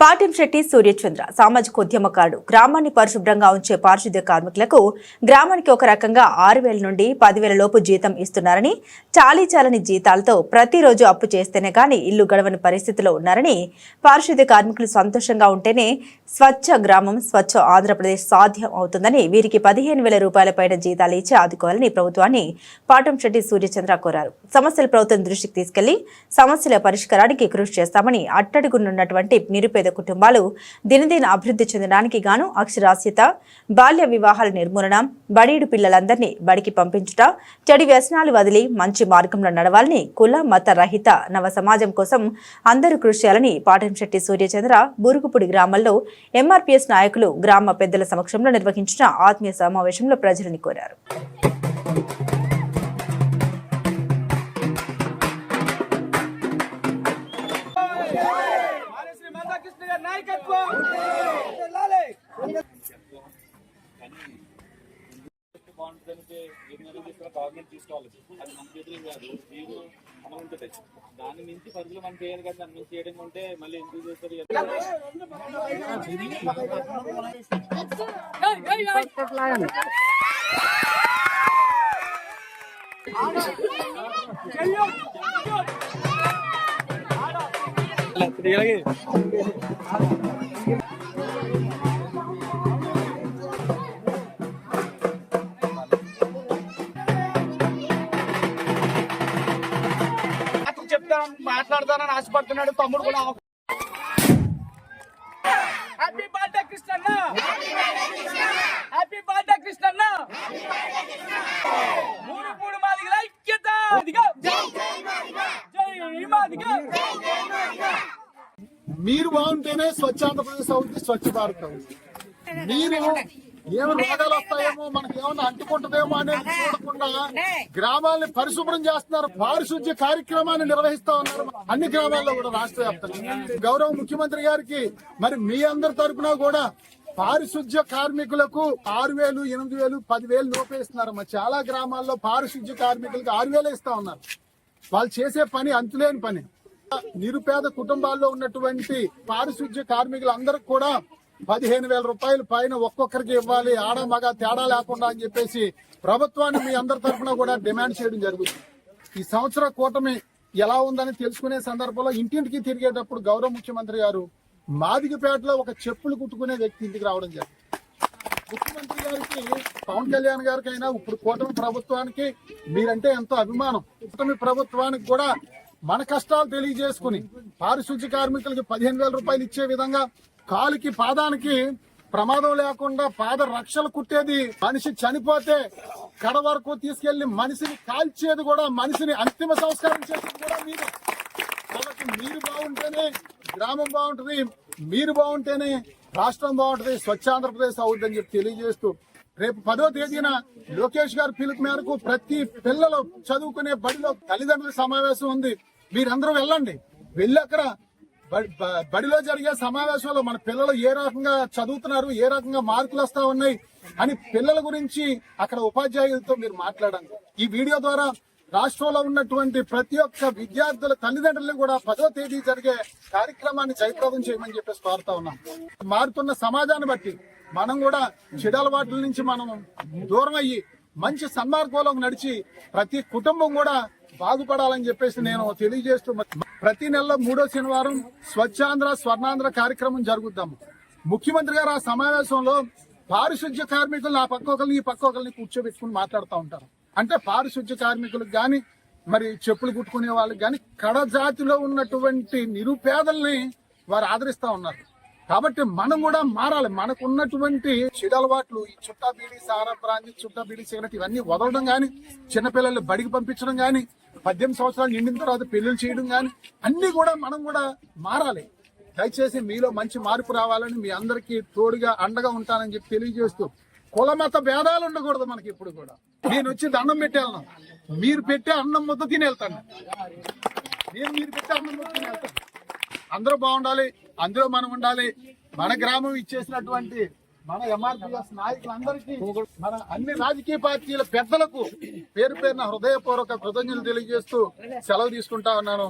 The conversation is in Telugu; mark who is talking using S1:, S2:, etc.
S1: పాటంశెట్టి సూర్యచంద్ర సామాజిక ఉద్యమకారుడు గ్రామాన్ని పరిశుభ్రంగా ఉంచే పారిశుద్ధ్య కార్మికులకు గ్రామానికి ఒక రకంగా ఆరు వేల నుండి పదివేల లోపు జీతం ఇస్తున్నారని చాలీ చాలని జీతాలతో ప్రతిరోజు అప్పు చేస్తేనే గాని ఇల్లు గడవని పరిస్థితిలో ఉన్నారని పారిశుద్ధ్య కార్మికులు సంతోషంగా ఉంటేనే స్వచ్ఛ గ్రామం స్వచ్ఛ ఆంధ్రప్రదేశ్ సాధ్యం అవుతుందని వీరికి పదిహేను వేల రూపాయల పైన జీతాలు ఇచ్చి ఆదుకోవాలని ప్రభుత్వాన్ని పాటంశెట్టి సూర్యచంద్ర కోరారు. సమస్యలు ప్రభుత్వం దృష్టికి తీసుకెళ్ళి సమస్యల పరిష్కారానికి కృషి చేస్తామని అట్టడుగునున్నటువంటి నిరుపేద కుటుంబాలు దినదిన అభివృద్ధి చెందడానికి గాను అక్షరాస్యత బాల్య వివాహాల నిర్మూలన బడీడు పిల్లలందరినీ బడికి పంపించుట చెడు వ్యసనాలు వదిలి మంచి మార్గంలో నడవాలని కుల మత రహిత నవ సమాజం కోసం అందరూ కృషి చేయాలని పాటంశెట్టి సూర్యచంద్ర బురుగుపుడి గ్రామంలో ఎంఆర్పీఎస్ నాయకులు గ్రామ పెద్దల సమక్షంలో నిర్వహించిన ఆత్మీయ సమావేశంలో ప్రజలని కోరారు.
S2: నాయకత్వం
S3: బాగుంటుందంటే ఏ నిర్ణయం గవర్నమెంట్ తీసుకోవాలి అది మన చేతులు కాదు మీరు అమలు ఉంటుంది దాని మించి పరిధిలో మనం చేయాలి కదా దాని మించి చేయడం ఉంటే మళ్ళీ ఎందుకు చేస్తారు
S2: అతను చెప్తాను మాట్లాడతానని ఆశపడుతున్నాడు తమ్ముడు కూడా హ్యాపీ బర్త్డే కృష్ణన్న. హ్యాపీ బర్త్డే కృష్ణన్న.
S4: మీరు బాగుంటేనే స్వచ్ఛ ఆంధ్రప్రదేశ్ అవుతుంది స్వచ్ఛ భారత్ అవుతుంది మీరు ఏమైనా రోగాలు వస్తాయేమో మనకి ఏమైనా అంటుకుంటుందేమో అనేది చూడకుండా గ్రామాలని పరిశుభ్రం చేస్తున్నారు. పారిశుద్ధ్య కార్యక్రమాన్ని నిర్వహిస్తా ఉన్నారు అన్ని గ్రామాల్లో కూడా రాష్ట్ర వ్యాప్తంగా. గౌరవ ముఖ్యమంత్రి గారికి మరి మీ అందరి తరపున కూడా పారిశుద్ధ్య కార్మికులకు ఆరు వేలు ఎనిమిది వేలు పదివేలు లోపేస్తున్నారు మరి చాలా గ్రామాల్లో పారిశుద్ధ్య కార్మికులకు ఆరు వేలు ఇస్తా ఉన్నారు. వాళ్ళు చేసే పని అంతులేని పని. నిరుపేద కుటుంబాల్లో ఉన్నటువంటి పారిశుద్ధ్య కార్మికులందరికి కూడా పదిహేను వేల రూపాయలు పైన ఒక్కొక్కరికి ఇవ్వాలి. ఆడ మగ తేడా లేకుండా అని చెప్పేసి ప్రభుత్వాన్ని మీ అందరి తరఫున కూడా డిమాండ్ చేయడం జరుగుతుంది. ఈ సంవత్సర కూటమి ఎలా ఉందని తెలుసుకునే సందర్భంలో ఇంటింటికి తిరిగేటప్పుడు గౌరవ ముఖ్యమంత్రి గారు మాదిగపేటలో ఒక చెప్పులు కుట్టుకునే వ్యక్తి ఇంటికి రావడం జరిగింది. ముఖ్యమంత్రి గారికి పవన్ కళ్యాణ్ గారికి అయినా ఇప్పుడు కూటమి ప్రభుత్వానికి మీరంటే ఎంతో అభిమానం. కూటమి ప్రభుత్వానికి కూడా మన కష్టాలు తెలియజేసుకుని పారిశుద్ధ్య కార్మికులకి పదిహేను వేల రూపాయలు ఇచ్చే విధంగా కాలుకి పాదానికి ప్రమాదం లేకుండా పాద రక్షలు కుట్టేది మనిషి చనిపోతే కడ వరకు తీసుకెళ్ళి మనిషిని కాల్చేది కూడా మనిషిని అంతిమ సంస్కారం చేసేది కూడా మీరు. కాబట్టి మీరు బాగుంటేనే గ్రామం బాగుంటుంది మీరు బాగుంటేనే రాష్ట్రం బాగుంటుంది స్వచ్ఛ ఆంధ్రప్రదేశ్ అవుతుందని చెప్పి తెలియజేస్తూ రేపు పదో తేదీన లోకేష్ గారి పిలుపు మేరకు ప్రతి పిల్లలు చదువుకునే బడిలో తల్లిదండ్రుల సమావేశం ఉంది. మీరందరూ వెళ్ళండి. వెళ్ళి అక్కడ బ- బడిలో జరిగే సమావేశంలో మన పిల్లలు ఏ రకంగా చదువుతున్నారు ఏ రకంగా మార్కులు వస్తా ఉన్నాయి అని పిల్లల గురించి అక్కడ ఉపాధ్యాయులతో మీరు మాట్లాడండి. ఈ వీడియో ద్వారా రాష్ట్రంలో ఉన్నటువంటి ప్రతి ఒక్క విద్యార్థుల తల్లిదండ్రులు కూడా పదో తేదీ జరిగే కార్యక్రమాన్ని జయప్రదం చేయమని చెప్పేసి కోరుతా ఉన్నాం. మారుతున్న సమాజాన్ని బట్టి మనం కూడా చెడలవాట్ల నుంచి మనం దూరం అయ్యి మంచి సన్మార్గంలోకి నడిచి ప్రతి కుటుంబం కూడా బాగుపడాలని చెప్పేసి నేను తెలియజేస్తూ ప్రతి నెలలో మూడో శనివారం స్వచ్ఛాంధ్ర స్వర్ణాంధ్ర కార్యక్రమం జరుగుద్దాము. ముఖ్యమంత్రి గారు ఆ సమావేశంలో పారిశుద్ధ్య కార్మికులు ఆ పక్క ఒకరిని ఈ పక్క ఒకరిని కూర్చోబెట్టుకుని మాట్లాడుతూ ఉంటారు. అంటే పారిశుద్ధ్య కార్మికులకు కానీ మరి చెప్పులు కుట్టుకునే వాళ్ళకి కానీ కడజాతిలో ఉన్నటువంటి నిరుపేదల్ని వారు ఆదరిస్తా ఉన్నారు. కాబట్టి మనం కూడా మారాలి. మనకు ఉన్నటువంటి చెడు అలవాట్లు ఈ చుట్టా బీడి సారా ప్రాంతి చుట్టా బీడి సిగరెట్ ఇవన్నీ వదలడం కానీ చిన్నపిల్లల్ని బడికి పంపించడం కానీ పద్దెనిమిది సంవత్సరాలు నిండిన తర్వాత పెళ్ళిళ్ళు చేయడం కానీ అన్ని కూడా మనం కూడా మారాలి. దయచేసి మీలో మంచి మార్పు రావాలని మీ అందరికీ తోడుగా అండగా ఉంటానని చెప్పి తెలియజేస్తూ కుల మత భేదాలు ఉండకూడదు మనకి ఇప్పుడు కూడా. నేను వచ్చి దండం పెట్టేళ్ళను మీరు పెట్టే అన్నం ముద్ద తిని వెళ్తాను నేను మీరు పెట్టే అన్నం ముద్ద తిని వెళ్తాను అందరూ బాగుండాలి అందులో మనం ఉండాలి. మన గ్రామం ఇచ్చేసినటువంటి మన ఎంఆర్పిఎస్ నాయకులందరికీ మన అన్ని రాజకీయ పార్టీల పెద్దలకు పేరు పేరున హృదయపూర్వక కృతజ్ఞతలు తెలియజేస్తూ సెలవు తీసుకుంటా ఉన్నాను.